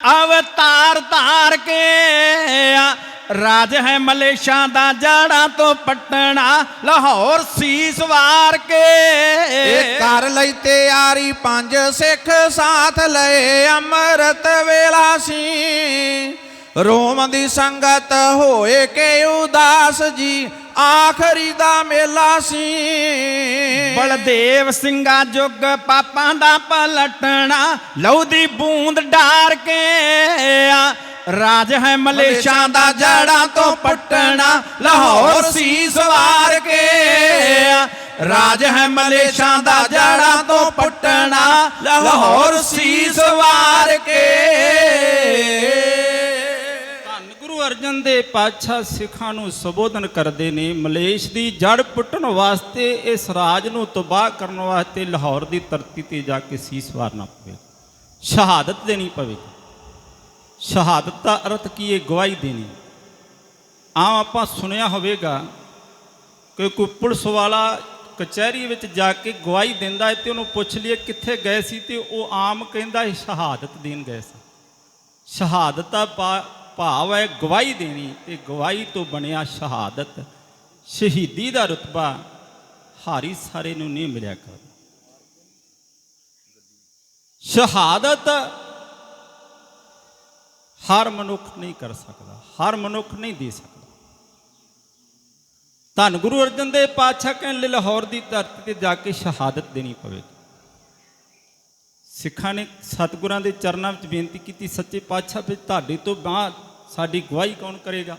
ਅਵਤਾਰ ਧਾਰ ਕੇ ਰਾਜ ਹੈ ਮਲੇਸ਼ਾਂ ਦਾ ਜੜਾਂ ਤੋਂ ਪਟਣਾ, ਲਾਹੌਰ ਸੀਸ ਵਾਰ ਕੇ। ਇਹ ਕਰ ਲਈ ਤਿਆਰੀ ਪੰਜ ਸਿੱਖ ਸਾਥ ਲਏ, ਅੰਮ੍ਰਿਤ ਵੇਲਾ ਸੀ। ਰੋਮ ਦੀ ਸੰਗਤ ਹੋਏ ਕੇ ਉਦਾਸ ਜੀ ਆਖਰੀ ਦਾ ਮੇਲਾ ਸੀ। ਬਲਦੇਵ ਸਿੰਘਾ ਜੁਗ ਪਾਪਾਂ ਦਾ ਪਲਟਣਾ ਲਹੂ ਦੀ ਬੂੰਦ ਢਾਰ ਕੇ ਰਾਜ ਹੈ ਮਲੇਸ਼ਾਂ ਦਾ ਜੜਾਂ ਤੋਂ ਪਟਣਾ ਲਾਹੌਰ ਸੀਸ ਵਾਰ ਕੇ ਰਾਜ ਹੈ ਮਲੇਸ਼ਾਂ ਦਾ ਜੜਾਂ ਤੋਂ ਪਟਣਾ ਲਾਹੌਰ ਸੀਸ ਵਾਰ ਕੇ ਅਰਜਨ ਦੇ ਪਾਤਸ਼ਾਹ ਸਿੱਖਾਂ ਨੂੰ ਸੰਬੋਧਨ ਕਰਦੇ ਨੇ, ਮਲੇਸ਼ ਦੀ ਜੜ ਪੁੱਟਣ ਵਾਸਤੇ, ਇਸ ਰਾਜ ਨੂੰ ਤਬਾਹ ਕਰਨ ਵਾਸਤੇ ਲਾਹੌਰ ਦੀ ਧਰਤੀ ਤੇ ਜਾ ਕੇ ਸੀਸ ਵਾਰਨਾ ਪਵੇ। ਸ਼ਹਾਦਤ ਦੇਣੀ ਪਵੇ। ਸ਼ਹਾਦਤ ਦਾ ਅਰਥ ਕੀ ਹੈ? ਗਵਾਹੀ ਦੇਣੀ। ਆਮ ਆਪਾਂ ਸੁਣਿਆ ਹੋਵੇਗਾ ਕਿ ਕੋਈ ਪੁਲਿਸ ਵਾਲਾ ਕਚਹਿਰੀ ਵਿੱਚ ਜਾ ਕੇ ਗਵਾਹੀ ਦਿੰਦਾ ਹੈ ਤੇ ਉਹਨੂੰ ਪੁੱਛ ਲਈਏ ਕਿੱਥੇ ਗਏ ਸੀ ਤੇ ਉਹ ਆਮ ਕਹਿੰਦਾ ਹੈ, ਸ਼ਹਾਦਤ ਦੇਣ ਗਏ ਸੀ। ਸ਼ਹਾਦਤ ਦਾ ਭਾਵ ਹੈ ਗਵਾਹੀ ਦੇਣੀ ਤੇ ਗਵਾਹੀ ਤੋਂ ਬਣਿਆ ਸ਼ਹਾਦਤ। ਸ਼ਹੀਦੀ ਦਾ ਰਤਬਾ ਹਾਰੀ ਸਾਰੇ ਨੂੰ ਨਹੀਂ ਮਿਲਿਆ ਕਰ ਸ਼ਹਾਦਤ ਹਰ ਮਨੁੱਖ ਨਹੀਂ ਕਰ ਸਕਦਾ, ਹਰ ਮਨੁੱਖ ਨਹੀਂ ਦੇ ਸਕਦਾ। ਧੰਨ ਗੁਰੂ ਅਰਜਨ ਦੇਵ ਪਾਤਸ਼ਾਹ ਕਹਿੰਦੇ ਲਾਹੌਰ ਦੀ ਧਰਤੀ ਤੇ ਜਾ ਕੇ ਸ਼ਹਾਦਤ ਦੇਣੀ ਪਵੇਗੀ ਸਿੱਖਾਂ ਨੇ ਸਤਿਗੁਰਾਂ ਦੇ ਚਰਨਾਂ ਵਿੱਚ ਬੇਨਤੀ ਕੀਤੀ, ਸੱਚੇ ਪਾਤਸ਼ਾਹ ਵੀ ਤੁਹਾਡੇ ਤੋਂ ਬਾਅਦ ਸਾਡੀ ਗਵਾਹੀ ਕੌਣ ਕਰੇਗਾ?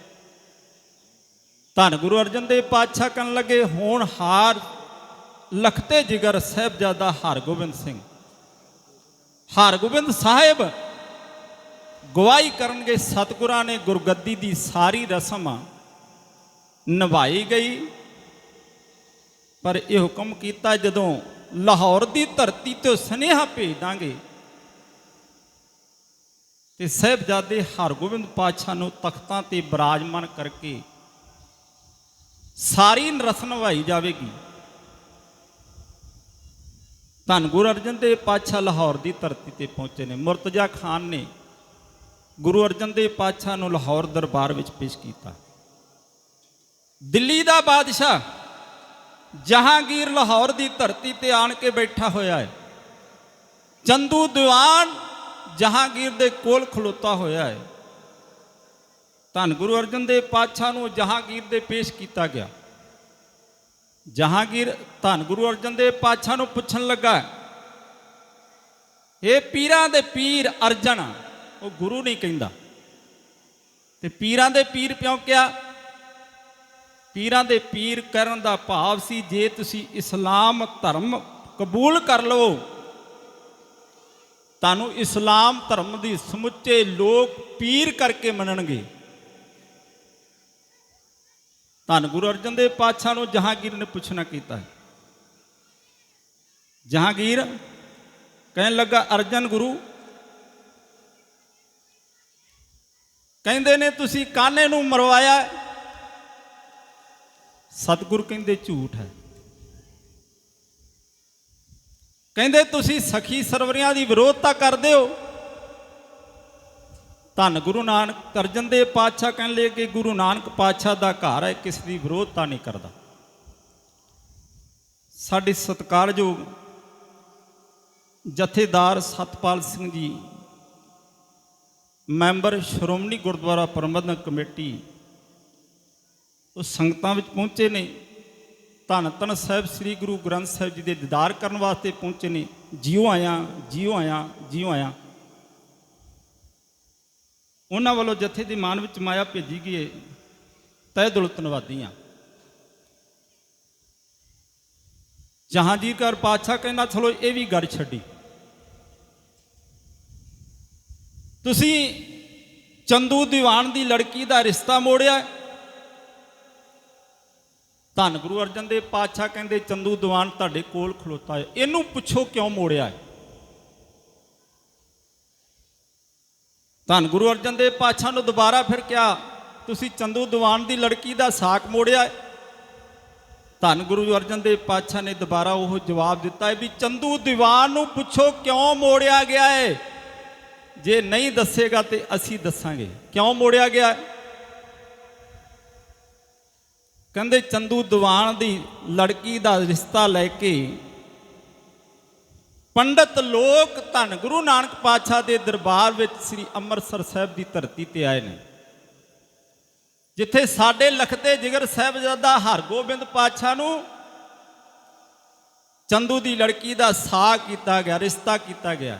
ਧੰਨ ਗੁਰੂ ਅਰਜਨ ਦੇਵ ਪਾਤਸ਼ਾਹ ਕਰਨ ਲੱਗੇ, ਹੋਣ ਹਾਰ ਲਖਤੇ ਜਿਗਰ ਸਾਹਿਬਜ਼ਾਦਾ ਹਰਗੋਬਿੰਦ ਸਿੰਘ। ਹਰਗੋਬਿੰਦ ਸਾਹਿਬ ਗਵਾਹੀ ਕਰਨਗੇ, ਸਤਿਗੁਰਾਂ ਨੇ ਗੁਰਗੱਦੀ ਦੀ ਸਾਰੀ ਰਸਮ ਨਿਭਾਈ ਗਈ। ਪਰ ਇਹ ਹੁਕਮ ਕੀਤਾ, ਜਦੋਂ ਲਾਹੌਰ ਦੀ ਧਰਤੀ ਤੋਂ ਸੁਨੇਹਾ ਭੇਜ ਦਾਂਗੇ ਤੇ ਸਾਹਿਬਜ਼ਾਦੇ ਹਰਗੋਬਿੰਦ ਪਾਤਸ਼ਾਹ ਨੂੰ ਤਖਤਾਂ ਤੇ ਬਿਰਾਜਮਾਨ ਕਰਕੇ ਸਾਰੀ ਰਸਮ ਨਿਭਾਈ ਜਾਵੇਗੀ। ਧੰਨ ਗੁਰੂ ਅਰਜਨ ਦੇਵ ਪਾਤਸ਼ਾਹ ਲਾਹੌਰ ਦੀ ਧਰਤੀ ਤੇ ਪਹੁੰਚੇ ਨੇ। ਮੁਰਤਜ਼ਾ ਖਾਨ ਨੇ ਗੁਰੂ ਅਰਜਨ ਦੇਵ ਪਾਤਸ਼ਾਹ ਨੂੰ ਲਾਹੌਰ ਦਰਬਾਰ ਵਿੱਚ ਪੇਸ਼ ਕੀਤਾ। ਦਿੱਲੀ ਦਾ ਬਾਦਸ਼ਾਹ ਜਹਾਂਗੀਰ ਲਾਹੌਰ ਦੀ ਧਰਤੀ ਤੇ ਆਣ ਕੇ ਬੈਠਾ ਹੋਇਆ ਹੈ। ਚੰਦੂ ਦੀਵਾਨ ਜਹਾਂਗੀਰ ਦੇ ਕੋਲ ਖਲੋਤਾ ਹੋਇਆ ਹੈ। ਧੰਨ ਗੁਰੂ ਅਰਜਨ ਦੇਵ ਪਾਤਸ਼ਾਹ ਨੂੰ ਜਹਾਂਗੀਰ ਦੇ ਪੇਸ਼ ਕੀਤਾ ਗਿਆ। ਜਹਾਂਗੀਰ, ਧੰਨ ਗੁਰੂ ਅਰਜਨ ਦੇਵ ਪਾਤਸ਼ਾਹ ਨੂੰ ਪੁੱਛਣ ਲੱਗਾ ਇਹ ਪੀਰਾਂ ਦੇ ਪੀਰ ਅਰਜਨ ਉਹ ਗੁਰੂ ਨਹੀਂ ਕਹਿੰਦਾ। ਤੇ ਪੀਰਾਂ ਦੇ ਪੀਰ ਕਿਉਂ ਕਿਹਾ, ਪੀਰਾਂ ਦੇ ਪੀਰ ਕਰਨ ਦਾ ਭਾਵ ਸੀ, ਜੇ ਤੁਸੀਂ ਇਸਲਾਮ ਧਰਮ ਕਬੂਲ ਕਰ ਲਵੋ ਤੁਹਾਨੂੰ ਇਸਲਾਮ ਧਰਮ ਦੀ ਸਮੁੱਚੇ ਲੋਕ ਪੀਰ ਕਰਕੇ ਮੰਨਣਗੇ। ਧੰਨ ਗੁਰੂ ਅਰਜਨ ਦੇਵ ਪਾਤਸ਼ਾਹ ਨੂੰ ਜਹਾਂਗੀਰ ਨੇ ਪੁੱਛਣਾ ਕੀਤਾ। ਜਹਾਂਗੀਰ ਕਹਿਣ ਲੱਗਾ, ਅਰਜਨ ਗੁਰੂ, ਕਹਿੰਦੇ ਨੇ ਤੁਸੀਂ ਕਾਨੇ ਨੂੰ ਮਰਵਾਇਆ? ਸਤਿਗੁਰ ਕਹਿੰਦੇ, ਝੂਠ ਹੈ। ਕਹਿੰਦੇ, ਤੁਸੀਂ ਸਖੀ ਸਰਵਰਿਆਂ ਦੀ ਵਿਰੋਧਤਾ ਕਰਦੇ ਹੋ? ਧੰਨ ਗੁਰੂ ਨਾਨਕ ਅਰਜਨ ਦੇਵ ਪਾਤਸ਼ਾਹ ਕਹਿਣ ਲੱਗੇ ਕਿ ਗੁਰੂ ਨਾਨਕ ਪਾਤਸ਼ਾਹ ਦਾ ਘਰ ਹੈ, ਕਿਸੇ ਦੀ ਵਿਰੋਧਤਾ ਨਹੀਂ ਕਰਦਾ। ਸਾਡੇ ਸਤਿਕਾਰਯੋਗ ਜਥੇਦਾਰ ਸਤਪਾਲ ਸਿੰਘ ਜੀ, ਮੈਂਬਰ ਸ਼੍ਰੋਮਣੀ ਗੁਰਦੁਆਰਾ ਪ੍ਰਬੰਧਕ ਕਮੇਟੀ, ਉਹ ਸੰਗਤਾਂ ਵਿੱਚ ਪਹੁੰਚੇ ਨੇ। ਧੰਨ ਧੰਨ ਸਾਹਿਬ, ਸ੍ਰੀ ਗੁਰੂ ਗ੍ਰੰਥ ਸਾਹਿਬ ਜੀ ਦੇ ਦੀਦਾਰ ਕਰਨ ਵਾਸਤੇ ਪਹੁੰਚੇ ਨੇ। ਜਿਉ ਆਇਆ ਜਿਉ ਆਇਆ ਜਿਉ ਆਇਆ। ਉਹਨਾਂ ਵੱਲੋਂ ਜਥੇ ਦੀ ਮਾਨ ਵਿੱਚ ਮਾਇਆ ਭੇਜੀ ਗਈ ਹੈ ਤੈ ਧੰਨਵਾਦੀ ਨਵਾਦੀਆਂ ਜਹਾਂਗੀਰ ਕਰ ਪਾਤਸ਼ਾਹ ਕਹਿੰਦਾ, ਚਲੋ ਇਹ ਵੀ ਗੱਲ ਛੱਡੀ। ਤੁਸੀਂ ਚੰਦੂ ਦੀਵਾਨ ਦੀ ਲੜਕੀ ਦਾ ਰਿਸ਼ਤਾ ਮੋੜਿਆ। ਧੰਨ ਗੁਰੂ ਅਰਜਨ ਦੇਵ ਪਾਤਸ਼ਾਹ ਕਹਿੰਦੇ, ਚੰਦੂ ਦੀਵਾਨ ਤੁਹਾਡੇ ਕੋਲ ਖਲੋਤਾ ਹੈ। ਇਹਨੂੰ ਪੁੱਛੋ ਕਿਉਂ ਮੋੜਿਆ ਹੈ? ਧੰਨ ਗੁਰੂ ਅਰਜਨ ਦੇਵ ਪਾਤਸ਼ਾਹ ਨੂੰ ਦੁਬਾਰਾ ਫਿਰ ਕਿਹਾ, ਤੁਸੀਂ ਚੰਦੂ ਦੀਵਾਨ ਦੀ ਲੜਕੀ ਦਾ ਸਾਕ ਮੋੜਿਆ ਹੈ? ਧੰਨ ਗੁਰੂ ਅਰਜਨ ਦੇਵ ਪਾਤਸ਼ਾਹ ਨੇ ਦੁਬਾਰਾ ਉਹ ਜਵਾਬ ਦਿੱਤਾ ਹੈ ਵੀ, ਚੰਦੂ ਦੀਵਾਨ ਨੂੰ ਪੁੱਛੋ ਕਿਉਂ ਮੋੜਿਆ ਗਿਆ ਹੈ? ਜੇ ਨਹੀਂ ਦੱਸੇਗਾ ਤੇ ਅਸੀਂ ਦੱਸਾਂਗੇ। ਕਿਉਂ ਮੋੜਿਆ ਗਿਆ ਕਹਿੰਦੇ ਚੰਦੂ ਦੀਵਾਨ ਦੀ ਲੜਕੀ ਦਾ ਰਿਸ਼ਤਾ ਲੈ ਕੇ ਪੰਡਤ ਲੋਕ ਧੰਨ ਗੁਰੂ ਨਾਨਕ ਪਾਤਸ਼ਾਹ ਦੇ ਦਰਬਾਰ ਵਿੱਚ ਸ੍ਰੀ ਅੰਮ੍ਰਿਤਸਰ ਸਾਹਿਬ ਦੀ ਧਰਤੀ ਤੇ ਆਏ ਨੇ। ਜਿੱਥੇ ਸਾਡੇ ਲਖਤੇ ਜਿਗਰ ਸਾਹਿਬਜ਼ਾਦਾ ਹਰਗੋਬਿੰਦ ਪਾਤਸ਼ਾਹ ਨੂੰ ਚੰਦੂ ਦੀ ਲੜਕੀ ਦਾ ਸਾਹ ਕੀਤਾ ਗਿਆ ਰਿਸ਼ਤਾ ਕੀਤਾ ਗਿਆ।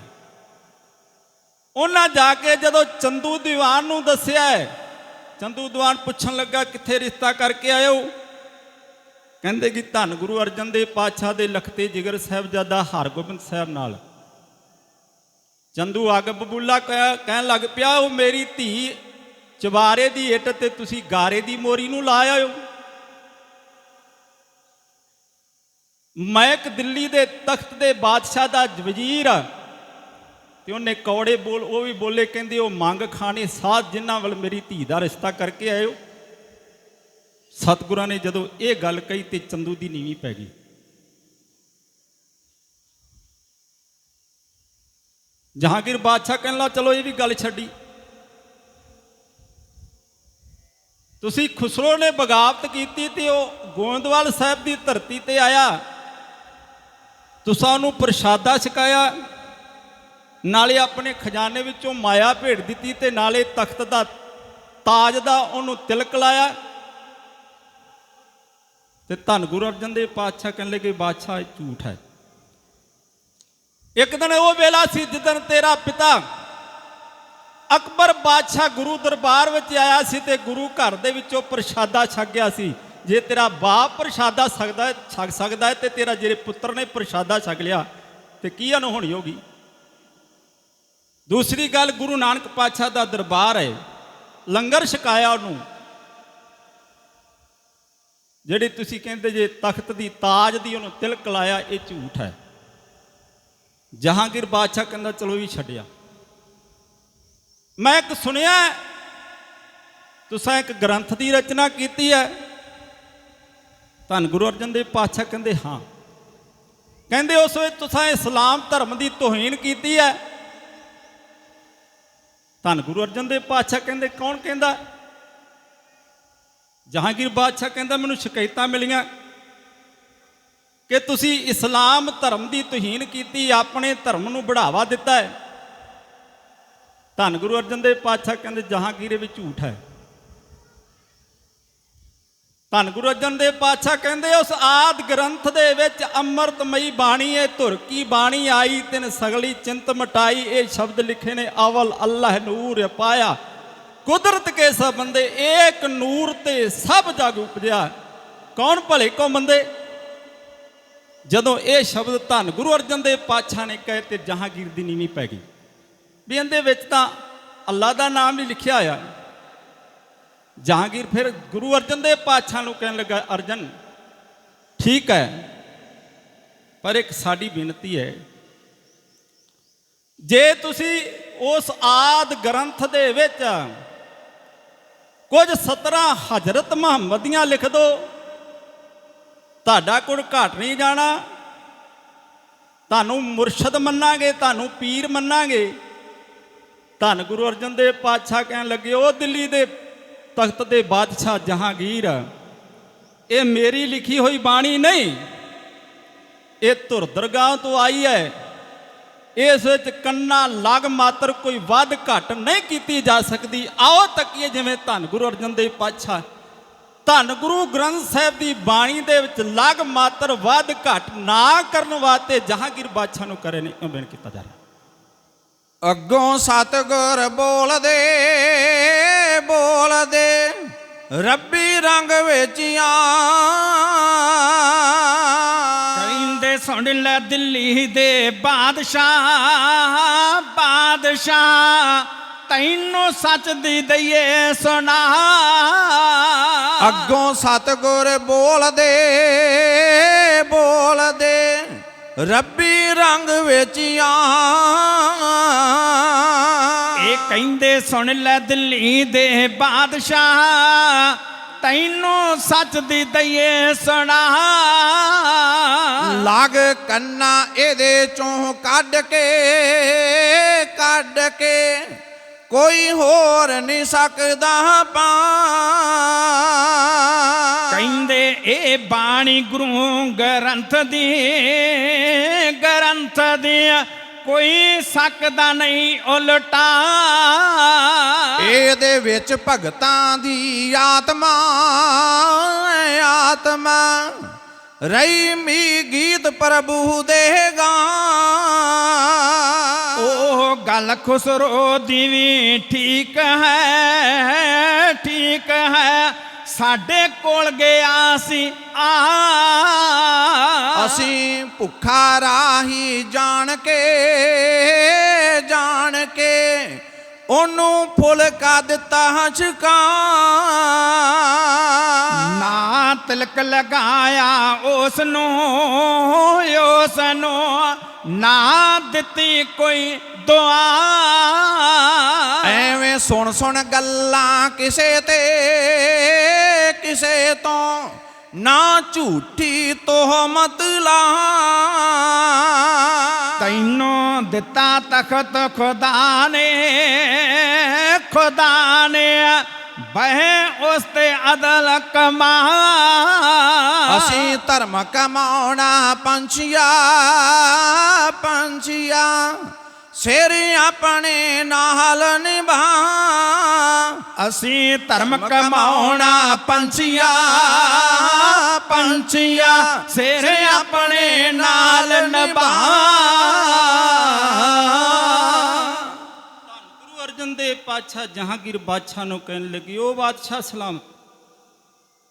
ਉਹਨਾਂ ਜਾ ਕੇ ਜਦੋਂ ਚੰਦੂ ਦੀਵਾਨ ਨੂੰ ਦੱਸਿਆ ਹੈ, ਚੰਦੂ ਦੀਵਾਨ ਪੁੱਛਣ ਲੱਗਾ, ਕਿੱਥੇ ਰਿਸ਼ਤਾ ਕਰਕੇ ਆਇਓ? ਕਹਿੰਦੇ ਕਿ ਧੰਨ ਗੁਰੂ ਅਰਜਨ ਦੇਵ ਪਾਤਸ਼ਾਹ ਦੇ ਲਖਤੇ ਜਿਗਰ ਸਾਹਿਬਜ਼ਾਦਾ ਹਰਗੋਬਿੰਦ ਸਾਹਿਬ ਨਾਲ। ਚੰਦੂ ਅੱਗ ਬਬੂਲਾ ਕਹਿ- ਕਹਿਣ ਲੱਗ ਪਿਆ, ਉਹ ਮੇਰੀ ਧੀ ਚਵਾਰੇ ਦੀ ਇੱਟ ਤੇ ਤੁਸੀਂ ਗਾਰੇ ਦੀ ਮੋਰੀ ਨੂੰ ਲਾ ਆਇਓ। ਮੈਂ ਇੱਕ ਦਿੱਲੀ ਦੇ ਤਖਤ ਦੇ ਬਾਦਸ਼ਾਹ ਦਾ ਵਜ਼ੀਰ ਆ ਤੇ ਉਹਨੇ ਕੌੜੇ ਬੋਲ, ਉਹ ਵੀ ਬੋਲੇ, ਕਹਿੰਦੇ ਉਹ ਮੰਗ ਖਾਣੇ, ਸਾਧ ਜਿਨ੍ਹਾਂ ਵੱਲ ਮੇਰੀ ਧੀ ਦਾ ਰਿਸ਼ਤਾ ਕਰਕੇ ਆਇਓ। ਸਤਿਗੁਰਾਂ ਨੇ ਜਦੋਂ ਇਹ ਗੱਲ ਕਹੀ ਤੇ ਚੰਦੂ ਦੀ ਨੀਵੀਂ ਪੈ ਗਈ। ਜਹਾਂਗੀਰ ਬਾਦਸ਼ਾਹ ਕਹਿਣ ਲਾ ਚਲੋ ਇਹ ਵੀ ਗੱਲ ਛੱਡੀ। ਤੁਸੀਂ ਖੁਸਰੋ ਨੇ ਬਗਾਵਤ ਕੀਤੀ ਤੇ ਉਹ ਗੋਇੰਦਵਾਲ ਸਾਹਿਬ ਦੀ ਧਰਤੀ ਤੇ ਆਇਆ। ਤੁਸੀਂ ਉਹਨੂੰ ਪ੍ਰਸ਼ਾਦਾ ਛਕਾਇਆ। ਨਾਲੇ ਆਪਣੇ ਖਜ਼ਾਨੇ ਵਿੱਚੋਂ ਮਾਇਆ ਭੇਟ ਦਿੱਤੀ ਤੇ ਨਾਲੇ ਤਖਤ ਦਾ ਤਾਜ ਦਾ ਉਹਨੂੰ ਤਿਲਕ ਲਾਇਆ। ਤੇ ਧੰਨ ਗੁਰੂ ਅਰਜਨ ਦੇਵ ਪਾਤਸ਼ਾਹ ਕਹਿਣ ਲੱਗੇ, ਬਾਦਸ਼ਾਹ ਝੂਠ ਹੈ। ਇੱਕ ਦਿਨ ਉਹ ਵੇਲਾ ਸੀ ਜਿੱਦਣ ਤੇਰਾ ਪਿਤਾ ਅਕਬਰ ਬਾਦਸ਼ਾਹ ਗੁਰੂ ਦਰਬਾਰ ਵਿੱਚ ਆਇਆ ਸੀ ਤੇ ਗੁਰੂ ਘਰ ਦੇ ਵਿੱਚੋਂ ਪ੍ਰਸ਼ਾਦਾ ਛਕ ਗਿਆ ਸੀ। ਜੇ ਤੇਰਾ ਬਾਪ ਪ੍ਰਸ਼ਾਦਾ ਸਕਦਾ ਛਕ ਸਕਦਾ ਹੈ ਤੇ ਤੇਰਾ ਜਿਹੜੇ ਪੁੱਤਰ ਨੇ ਪ੍ਰਸ਼ਾਦਾ ਛਕ ਲਿਆ, ਤੇ ਕੀ ਅਨਹੋਣੀ ਹੋਗੀ ਦੂਸਰੀ ਗੱਲ ਗੁਰੂ ਨਾਨਕ ਪਾਤਸ਼ਾਹ ਦਾ ਦਰਬਾਰ ਹੈ, ਲੰਗਰ ਛਕਾਇਆ ਉਹਨੂੰ। ਜਿਹੜੀ ਤੁਸੀਂ ਕਹਿੰਦੇ ਜੇ ਤਖਤ ਦੀ ਤਾਜ ਦੀ ਉਹਨੂੰ ਤਿਲਕ ਲਾਇਆ, ਇਹ ਝੂਠ ਹੈ। ਜਹਾਂਗੀਰ ਬਾਦਸ਼ਾਹ ਕਹਿੰਦਾ, ਚਲੋ ਵੀ ਛੱਡਿਆ। ਮੈਂ ਇੱਕ ਸੁਣਿਆ ਤੁਸੀਂ ਇੱਕ ਗ੍ਰੰਥ ਦੀ ਰਚਨਾ ਕੀਤੀ ਹੈ। ਧੰਨ ਗੁਰੂ ਅਰਜਨ ਦੇਵ ਪਾਤਸ਼ਾਹ ਕਹਿੰਦੇ, ਹਾਂ। ਕਹਿੰਦੇ, ਉਸ ਵਿੱਚ ਤੁਸੀਂ ਇਸਲਾਮ ਧਰਮ ਦੀ ਤੋਹੀਨ ਕੀਤੀ ਹੈ ਧੰਨ ਗੁਰੂ ਅਰਜਨ ਦੇਵ ਪਾਤਸ਼ਾਹ ਕਹਿੰਦੇ, ਕੌਣ ਕਹਿੰਦਾ? ਜਹਾਂਗੀਰ ਬਾਦਸ਼ਾਹ ਕਹਿੰਦਾ, ਮੈਨੂੰ ਸ਼ਿਕਾਇਤਾਂ ਮਿਲੀਆਂ ਕਿ ਤੁਸੀਂ ਇਸਲਾਮ ਧਰਮ ਦੀ ਤੋਹੀਨ ਕੀਤੀ, ਆਪਣੇ ਧਰਮ ਨੂੰ ਬੜਾਵਾ ਦਿੱਤਾ ਹੈ। ਧੰਨ ਗੁਰੂ ਅਰਜਨ ਦੇਵ ਪਾਤਸ਼ਾਹ ਕਹਿੰਦੇ, ਜਹਾਂਗੀਰ ਇਹ ਵੀ ਝੂਠ ਹੈ। ਧੰਨ ਗੁਰੂ ਅਰਜਨ ਦੇਵ ਪਾਤਸ਼ਾਹ ਕਹਿੰਦੇ, ਉਸ ਆਦ ਗ੍ਰੰਥ ਦੇ ਵਿੱਚ ਅੰਮ੍ਰਿਤਮਈ ਬਾਣੀ ਏ ਧੁਰ ਕੀ ਬਾਣੀ ਆਈ, ਤਿਨ ਸਗਲੀ ਚਿੰਤ ਮਟਾਈ, ਇਹ ਸ਼ਬਦ ਲਿਖੇ ਨੇ, ਅਵਲ ਅੱਲਾਹ ਨੂਰ ਪਾਇਆ। ਕੁਦਰਤ ਕੇ ਸਭ ਬੰਦੇ, ਏਕ ਨੂਰ ਤੇ ਸਭ ਜਗ ਉਪਜਿਆ। ਕੌਣ ਭਲੇ ਕੋ ਮੰਦੇ? ਜਦੋਂ ਇਹ ਸ਼ਬਦ ਧੰਨ ਗੁਰੂ ਅਰਜਨ ਦੇਵ ਪਾਤਸ਼ਾਹ ਨੇ ਕਹੇ ਤੇ ਜਹਾਂਗੀਰ ਦੀ ਨੀਵੀਂ ਪੈ ਗਈ। ਵੀ ਇਹਦੇ ਵਿੱਚ ਤਾਂ ਅੱਲਾ ਦਾ ਨਾਮ ਵੀ ਲਿਖਿਆ ਹੋਇਆ। ਜਹਾਂਗੀਰ ਫਿਰ ਗੁਰੂ ਅਰਜਨ ਦੇਵ ਪਾਤਸ਼ਾਹ ਨੂੰ ਕਹਿਣ ਲੱਗਾ ਅਰਜਨ ਠੀਕ ਹੈ ਪਰ ਇੱਕ ਸਾਡੀ ਬੇਨਤੀ ਹੈ ਜੇ ਤੁਸੀਂ ਉਸ ਆਦ ਗ੍ਰੰਥ ਦੇ ਵਿੱਚ ਕੁਝ 17 ਹਜ਼ਰਤ ਮੁਹੰਮਦੀਆਂ ਲਿਖ ਦੋ ਤੁਹਾਡਾ ਕੋਲ ਘਟ ਨਹੀਂ ਜਾਣਾ ਤੁਹਾਨੂੰ ਮੁਰਸ਼ਦ ਮੰਨਾਂਗੇ ਤੁਹਾਨੂੰ ਪੀਰ ਮੰਨਾਂਗੇ ਧੰਨ ਗੁਰੂ ਅਰਜਨ ਦੇਵ ਪਾਤਸ਼ਾਹ ਕਹਿਣ ਲੱਗੇ ਉਹ ਦਿੱਲੀ ਦੇ ਤਖਤ ਦੇ ਬਾਦਸ਼ਾਹ ਜਹਾਂਗੀਰ, ਇਹ ਮੇਰੀ ਲਿਖੀ ਹੋਈ ਬਾਣੀ ਨਹੀਂ। ਇਹ ਧੁਰ ਦਰਗਾਹ ਤੋਂ ਆਈ ਹੈ। ਇਸ ਵਿੱਚ ਕੰਨਾ ਲਗ ਮਾਤਰ ਕੋਈ ਵੱਧ ਘਟ ਨਹੀਂ ਕੀਤੀ ਜਾ ਸਕਦੀ। ਆਓ ਤੱਕੀਏ ਜਿਵੇਂ ਧੰਨ ਗੁਰੂ ਅਰਜਨ ਦੇਵ ਪਾਤਸ਼ਾਹ। ਧੰਨ ਗੁਰੂ ਗ੍ਰੰਥ ਸਾਹਿਬ ਦੀ ਬਾਣੀ ਦੇ ਵਿੱਚ ਲਗ ਮਾਤਰ ਵੱਧ ਘਟ ਨਾ ਕਰਨ ਵਾਸਤੇ ਜਹਾਂਗੀਰ ਬਾਦਸ਼ਾਹ ਨੂੰ ਕਰੇ ਨੇ ਬੇਨ ਕੀਤਾ ਜਾ ਰਿਹਾ? ਅੱਗੋਂ ਸਤਗੁਰ ਬੋਲਦੇ ਬੋਲਦੇ ਰੱਬੀ ਰੰਗ ਵੇਚੀਆਂ। ਕਹਿੰਦੇ ਸੁਣ ਲੈ ਦਿੱਲੀ ਦੇ ਬਾਦਸ਼ਾਹ ਬਾਦਸ਼ਾਹ ਤੈਨੂੰ ਸੱਚ ਦੀ ਦਈਏ ਸੁਣਾ। ਅੱਗੋਂ ਸਤਗੁਰ ਬੋਲਦੇ ਬੋਲਦੇ ਰੱਬੀ ਰੰਗ ਵੇਚੀਆਂ। ਇਹ ਕਹਿੰਦੇ ਸੁਣ ਲੈ ਦਿੱਲੀ ਦੇ ਬਾਦਸ਼ਾਹ। ਤੈਨੂੰ ਸੱਚ ਦੀ ਦਈਏ ਸੁਣਾ। ਲਾਗ ਕੰਨਾ ਇਹਦੇ ਚੋਂ ਕੱਢ ਕੇ ਕੱਢ ਕੇ ਕੋਈ ਹੋਰ ਨਹੀਂ ਸਕਦਾ ਪਾ ਕਹਿੰਦੇ ਇਹ ਬਾਣੀ ਗੁਰੂ ਗ੍ਰੰਥ ਦੀ ਗ੍ਰੰਥ ਦੀ ਕੋਈ ਸਕਦਾ ਨਹੀਂ ਉਲਟਾ। ਇਹਦੇ ਵਿੱਚ ਭਗਤਾਂ ਦੀ ਆਤਮਾ ਆਤਮਾ। ਰਹੀ ਮੀ ਗੀਤ ਪ੍ਰਭੂ ਦੇਗਾ ਉਹ ਗੱਲ ਖੁਸਰੋ ਦੀ ਵੀ ਠੀਕ ਹੈ ਠੀਕ ਹੈ। ਸਾਡੇ ਕੋਲ ਗਿਆ ਸੀ ਆ। ਅਸੀਂ ਭੁੱਖਾ ਰਾਹੀ ਜਾਣ ਕੇ ਜਾਣ ਕੇ ਉਹਨੂੰ ਫੁੱਲ ਕਾ ਦਿੱਤਾ ਚੁਕਾ ਨਾ ਤਿਲਕ ਲਗਾਇਆ ਉਸ ਨੂੰ ਉਸ ਨੂੰ ਨਾ ਦਿੱਤੀ ਕੋਈ ਦੁਆ। ਐਵੇਂ ਸੁਣ ਸੁਣ ਗੱਲਾਂ ਕਿਸੇ ਤੇ ਕਿਸੇ ਤੋਂ ਨਾ ਝੂਠੀ ਤੋਹਮਤ ਲਾ। ਤੈਨੂੰ ਦਿੱਤਾ ਤਖਤ ਖੁਦਾ ਨੇ ਖੁਦਾ ਨੇ ਬਹਿ ਉਸ ਤੇ ਅਦਲ ਕਮਾ। ਅਸੀਂ ਧਰਮ ਕਮਾਉਣਾ ਪੰਛੀਆ ਪੰਛੀਆ ਸਿਰ ਆਪਣੇ ਨਾਲ ਨਿਭਾ। ਅਸੀਂ ਧਰਮ ਕਮਾਉਣਾ ਪੰਛੀਆਂ ਪੰਛੀਆਂ ਸਿਰ ਆਪਣੇ ਨਾਲ ਨਿਭਾ। ਗੁਰੂ ਅਰਜਨ ਦੇਵ ਪਾਤਸ਼ਾਹ ਜਹਾਂਗੀਰ ਬਾਦਸ਼ਾਹ ਨੂੰ ਕਹਿਣ ਲੱਗੀ ਉਹ ਬਾਦਸ਼ਾਹ ਸਲਾਮ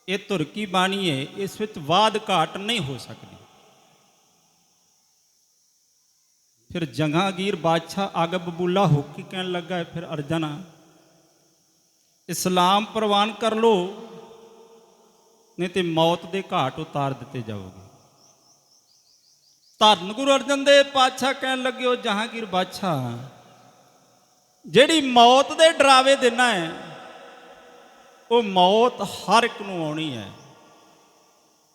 ਇਹ ਧੁਰ ਕੀ ਬਾਣੀ ਹੈ? ਇਸ ਵਿੱਚ ਵਾਦ ਘਾਟ ਨਹੀਂ ਹੋ ਸਕਦੀ। ਫਿਰ ਜਹਾਂਗੀਰ ਬਾਦਸ਼ਾਹ ਅੱਗ ਬਬੂਲਾ ਹੋ ਕੇ ਕਹਿਣ ਲੱਗਾ, ਫਿਰ ਅਰਜਨ ਇਸਲਾਮ ਪ੍ਰਵਾਨ ਕਰ ਲੋ ਨਹੀਂ ਤੇ ਮੌਤ ਦੇ ਘਾਟ ਉਤਾਰ ਦਿੱਤੇ ਜਾਓਗੇ। ਧੰਨ ਗੁਰੂ ਅਰਜਨ ਦੇਵ ਪਾਤਸ਼ਾਹ ਕਹਿਣ ਲੱਗੇ, ਉਹ ਜਹਾਂਗੀਰ ਬਾਦਸ਼ਾਹ, ਜਿਹੜੀ ਮੌਤ ਦੇ ਡਰਾਵੇ ਦੇਣਾ ਹੈ, ਉਹ ਮੌਤ ਹਰ ਇੱਕ ਨੂੰ ਆਉਣੀ ਹੈ।